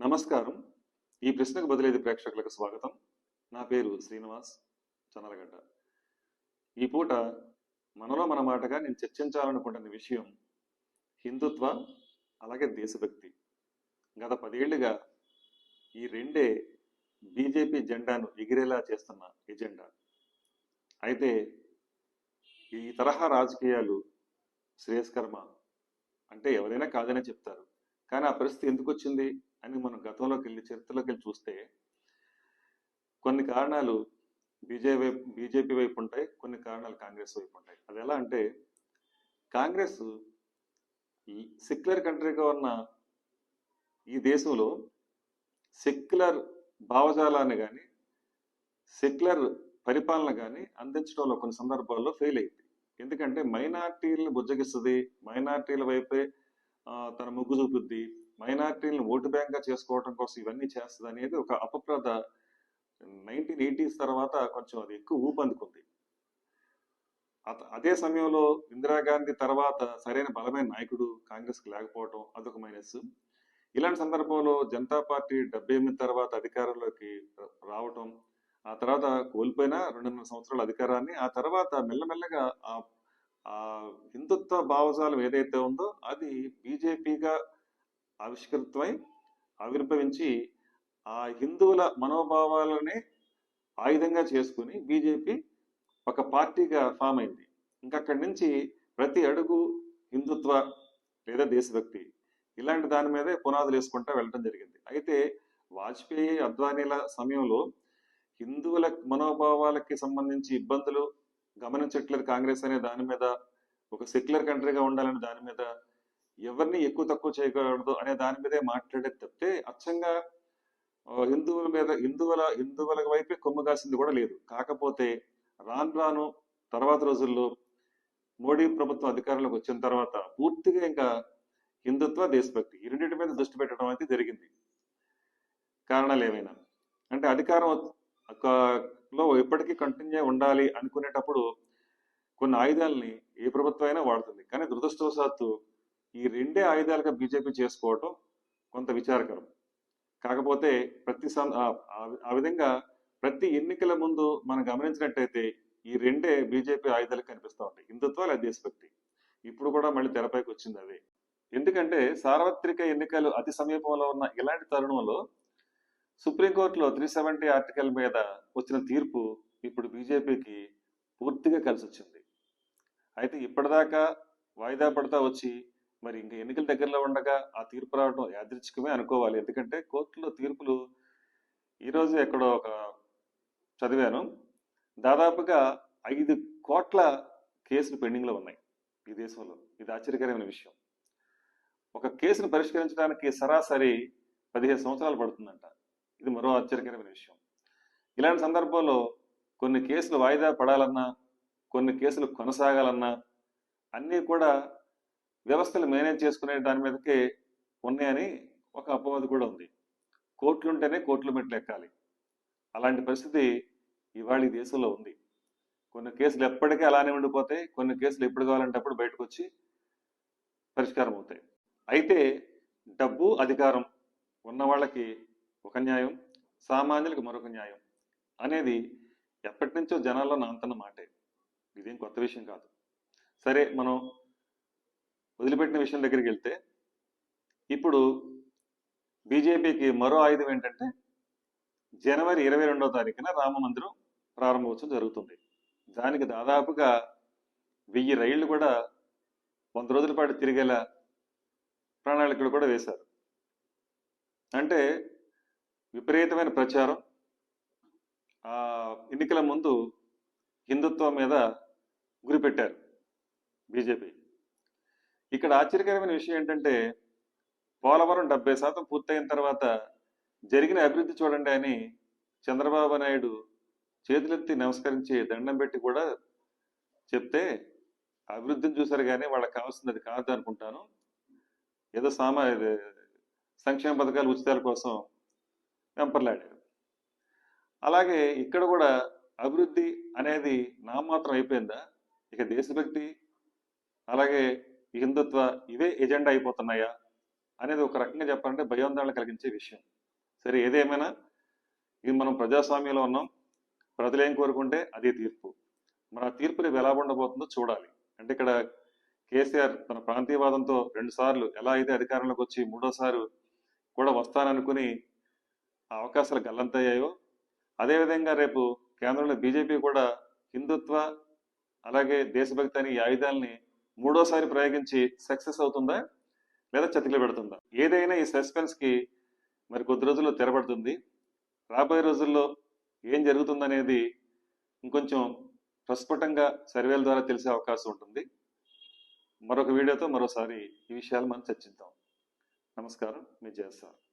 నమస్కారం. ఈ ప్రశ్నకు బదిలేది ప్రేక్షకులకు స్వాగతం. నా పేరు శ్రీనివాస్ చనలగడ్డ. ఈ పూట మనలో మన మాటగా నేను చర్చించాలనుకుంటున్న విషయం హిందుత్వ అలాగే దేశభక్తి. గత పదేళ్ళుగా ఈ రెండే బీజేపీ జెండాను ఎగిరేలా చేస్తున్న ఎజెండా. అయితే ఈ తరహా రాజకీయాలు శ్రేయస్కర్మ? అంటే ఎవరైనా కాదనే చెప్తారు. కానీ ఆ పరిస్థితి ఎందుకు వచ్చింది అని మనం గతంలోకి వెళ్ళి చరిత్రలోకి వెళ్ళి చూస్తే కొన్ని కారణాలు బీజేపీ వైపు బీజేపీ వైపు ఉంటాయి కొన్ని కారణాలు కాంగ్రెస్ వైపు ఉంటాయి. అది ఎలా అంటే కాంగ్రెస్ సెక్యులర్ కంట్రీగా ఉన్న ఈ దేశంలో సెక్యులర్ భావజాలాన్ని కానీ సెక్యులర్ పరిపాలన కానీ అందించడంలో కొన్ని సందర్భాల్లో ఫెయిల్ అయింది. ఎందుకంటే మైనార్టీలను బుజ్జగిస్తుంది మైనార్టీల వైపే తన మొగ్గు చూపుద్ది మైనార్టీలను ఓటు బ్యాంక్గా చేసుకోవడం కోసం ఇవన్నీ చేస్తుంది అనేది ఒక అపప్రద నైన్టీన్ ఎయిటీస్ తర్వాత కొంచెం అది ఎక్కువ ఊపందుకుంది. అదే సమయంలో ఇందిరాగాంధీ తర్వాత సరైన బలమైన నాయకుడు కాంగ్రెస్కి లేకపోవడం అదొక మైనస్. ఇలాంటి సందర్భంలో జనతా పార్టీ డెబ్బై ఎనిమిది తర్వాత అధికారంలోకి రావటం ఆ తర్వాత కోల్పోయిన రెండున్నర సంవత్సరాల అధికారాన్ని ఆ తర్వాత మెల్లమెల్లగా ఆ హిందుత్వ భావజాలం ఏదైతే ఉందో అది బీజేపీగా ఆవిష్కృతమై ఆవిర్భవించి ఆ హిందువుల మనోభావాలనే ఆయుధంగా చేసుకుని బీజేపీ ఒక పార్టీగా ఫామ్ అయింది. ఇంకా అక్కడి నుంచి ప్రతి అడుగు హిందుత్వ లేదా దేశభక్తి ఇలాంటి దాని మీదే పునాదులు వేసుకుంటా వెళ్ళడం జరిగింది. అయితే వాజ్పేయి అద్వానీల సమయంలో హిందువుల మనోభావాలకి సంబంధించి ఇబ్బందులు గమనించట్లేదు కాంగ్రెస్ అనే దాని మీద ఒక సెక్యులర్ కంట్రీగా ఉండాలనే దాని మీద ఎవరిని ఎక్కువ తక్కువ చేయకూడదు అనే దాని మీదే మాట్లాడేది తప్పితే అచ్చంగా హిందువుల మీద హిందువుల హిందువుల వైపే కొమ్ము కాసింది కూడా లేదు. కాకపోతే రాను రాను తర్వాత రోజుల్లో మోడీ ప్రభుత్వం అధికారంలోకి వచ్చిన తర్వాత పూర్తిగా ఇంకా హిందుత్వ దేశభక్తి ఈ రెండింటి మీద దృష్టి పెట్టడం అయితే జరిగింది. కారణాలు ఏమైనా? అంటే అధికారం ఒక- లో ఎప్పటికీ కంటిన్యూ ఉండాలి అనుకునేటప్పుడు కొన్ని ఆయుధాలని ఏ ప్రభుత్వం అయినా వాడుతుంది. కానీ దురదృష్టవశాత్తు ఈ రెండే ఆయుధాలుగా బీజేపీ చేసుకోవటం కొంత విచారకరం. కాకపోతే ప్రతి సం- ఆ- విధంగా ప్రతి ఎన్నికల ముందు మనం గమనించినట్టయితే ఈ రెండే బీజేపీ ఆయుధాలు కనిపిస్తూ ఉంటాయి. హిందుత్వ లేదా దేశభక్తి. ఇప్పుడు కూడా మళ్ళీ తెరపైకి వచ్చింది అది. ఎందుకంటే సార్వత్రిక ఎన్నికలు అతి సమీపంలో ఉన్న ఇలాంటి తరుణంలో సుప్రీంకోర్టులో త్రీ సెవెంటీ ఆర్టికల్ మీద వచ్చిన తీర్పు ఇప్పుడు బీజేపీకి పూర్తిగా కలిసి వచ్చింది అయితే ఇప్పటిదాకా వాయిదా పడతా వచ్చి మరి ఇంకా ఎన్నికల దగ్గరలో ఉండగా ఆ తీర్పు రావడం యాదృచ్ఛికమే అనుకోవాలి. ఎందుకంటే కోర్టులో తీర్పులు ఈరోజు ఎక్కడో ఒక చదివాను. దాదాపుగా ఐదు కోట్ల కేసులు పెండింగ్లో ఉన్నాయి ఈ దేశంలో. ఇది ఆశ్చర్యకరమైన విషయం. ఒక కేసును పరిష్కరించడానికి సరాసరి పదిహేను సంవత్సరాలు పడుతుందంట. ఇది మరో ఆశ్చర్యకరమైన విషయం. ఇలాంటి సందర్భంలో కొన్ని కేసులు వాయిదా పడాలన్నా కొన్ని కేసులు కొనసాగాలన్నా అన్నీ కూడా వ్యవస్థలు మేనేజ్ చేసుకునే దాని మీదకే ఉన్నాయని ఒక అపవాదు కూడా ఉంది. కోర్టులు ఉంటేనే కోర్టుల మెట్లు ఎక్కాలి అలాంటి పరిస్థితి ఇవాళ ఈ దేశంలో ఉంది. కొన్ని కేసులు ఎప్పటికీ అలానే ఉండిపోతాయి. కొన్ని కేసులు ఎప్పుడు కావాలంటే అప్పుడు బయటకు వచ్చి పరిష్కారం అవుతాయి. అయితే డబ్బు అధికారం ఉన్న వాళ్ళకి ఒక న్యాయం సామాన్యులకు మరొక న్యాయం అనేది ఎప్పటి నుంచో జనాల్లో నాంతన్న మాటే. ఇదేం కొత్త విషయం కాదు. సరే మనం వదిలిపెట్టిన విషయం దగ్గరికి వెళ్తే ఇప్పుడు బీజేపీకి మరో ఆయుధం ఏంటంటే జనవరి ఇరవై రెండవ తారీఖున రామ మందిరం ప్రారంభోత్సవం జరుగుతుంది. దానికి దాదాపుగా వెయ్యి రైళ్ళు కూడా వంద రోజుల పాటు తిరిగేలా ప్రణాళికలు కూడా వేశారు. అంటే విపరీతమైన ప్రచారం. ఆ ఎన్నికల ముందు హిందుత్వం మీద గురిపెట్టారు బీజేపీ. ఇక్కడ ఆశ్చర్యకరమైన విషయం ఏంటంటే పోలవరం డెబ్బై శాతం పూర్తయిన తర్వాత జరిగిన అభివృద్ధి చూడండి అని చంద్రబాబు నాయుడు చేతులెత్తి నమస్కరించి దండం పెట్టి కూడా చెప్తే అభివృద్ధిని చూశారు కానీ వాళ్ళకి కావాల్సింది అది కాదు అనుకుంటాను. ఏదో సామా సంక్షేమ పథకాలు ఉచితాల కోసం వెంపర్లాడారు. అలాగే ఇక్కడ కూడా అభివృద్ధి అనేది నామాత్రం అయిపోయిందా? ఇక దేశభక్తి అలాగే హిందుత్వ ఇవే ఎజెండా అయిపోతున్నాయా అనేది ఒక రకంగా చెప్పాలంటే భయోందరణ కలిగించే విషయం. సరే ఏదేమైనా ఇది మనం ప్రజాస్వామ్యంలో ఉన్నాం ప్రజలు ఏం కోరుకుంటే అదే తీర్పు. మన తీర్పు రేపు ఎలా ఉండబోతుందో చూడాలి. అంటే ఇక్కడ కేసీఆర్ తన ప్రాంతీయవాదంతో రెండు సార్లు ఎలా అయితే అధికారంలోకి వచ్చి మూడోసారి కూడా వస్తాననుకుని ఆ అవకాశాలు గల్లంతయ్యాయో అదేవిధంగా రేపు కేంద్రంలో బీజేపీ కూడా హిందుత్వ అలాగే దేశభక్తి అనే ఈ ఆయుధాలని మూడోసారి ప్రయోగించి సక్సెస్ అవుతుందా లేదా చతికిలో పెడుతుందా? ఏదైనా ఈ సస్పెన్స్కి మరి కొద్ది రోజుల్లో తెరబడుతుంది. రాబోయే రోజుల్లో ఏం జరుగుతుందనేది ఇంకొంచెం ప్రస్ఫుటంగా సర్వేల ద్వారా తెలిసే అవకాశం ఉంటుంది. మరొక వీడియోతో మరోసారి ఈ విషయాలు మనం చర్చిద్దాం. నమస్కారం. మీ జయసార్